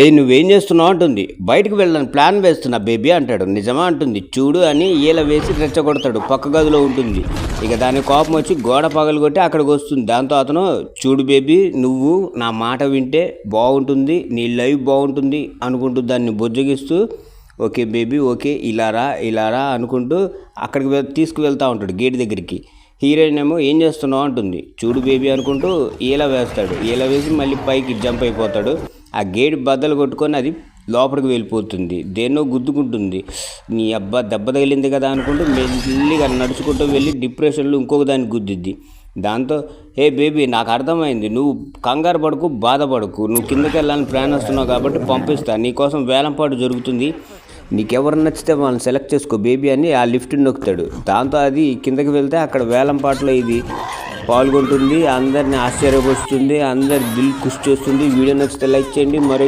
ఏ నువ్వేం చేస్తున్నావు అంటుంది. బయటకు వెళ్ళని ప్లాన్ వేస్తున్నా బేబీ అంటాడు. నిజమా అంటుంది. చూడు అని ఈల వేసి రెచ్చగొడతాడు పక్క గదిలో ఉంటుంది. ఇక దాని కోపం వచ్చి గోడ పగలగొట్టి అక్కడికి వస్తుంది. దాంతో అతను చూడు బేబీ నువ్వు నా మాట వింటే బాగుంటుంది నీ లైఫ్ బాగుంటుంది అనుకుంటూ దాన్ని బుజ్జగిస్తూ ఓకే బేబీ ఓకే ఇలారా ఇలారా అనుకుంటూ అక్కడికి తీసుకువెళ్తూ తీసుకువెళ్తా ఉంటాడు గేట్ దగ్గరికి. హీరోయిన్ ఏమో ఏం చేస్తున్నావు? అంటుంది. చూడు బేబీ అనుకుంటూ ఈల వేస్తాడు. ఈల వేసి మళ్ళీ పైకి జంప్ అయిపోతాడు. ఆ గేట్ బద్దలు కొట్టుకొని అది లోపలికి వెళ్ళిపోతుంది. దేన్నో గుద్దుకుంటుంది. నీ అబ్బా దెబ్బ తగిలింది కదా అనుకుంటూ మెల్లిగా నడుచుకుంటూ వెళ్ళి డిప్రెషన్లో ఇంకొక దాన్ని గుద్దిద్ది. దాంతో హే బేబీ నాకు అర్థమైంది. నువ్వు కంగారు పడకు బాధపడకు. నువ్వు కిందకి వెళ్ళాలని ప్లాన్ వస్తున్నావు కాబట్టి పంపిస్తా. నీకోసం వేలంపాటు జరుగుతుంది. నీకెవరు నచ్చితే వాళ్ళని సెలెక్ట్ చేసుకో బేబీ అని ఆ లిఫ్ట్ నొక్కుతాడు. దాంతో అది కిందకి వెళ్తే అక్కడ వేలంపాటలో ఇది పాల్గొంటుంది అందరిని ఆశ్చర్యపరుస్తుంది అందరి దిల్ కృషి చేస్తుంది. వీడియో నచ్చితే లైక్ చేయండి మరో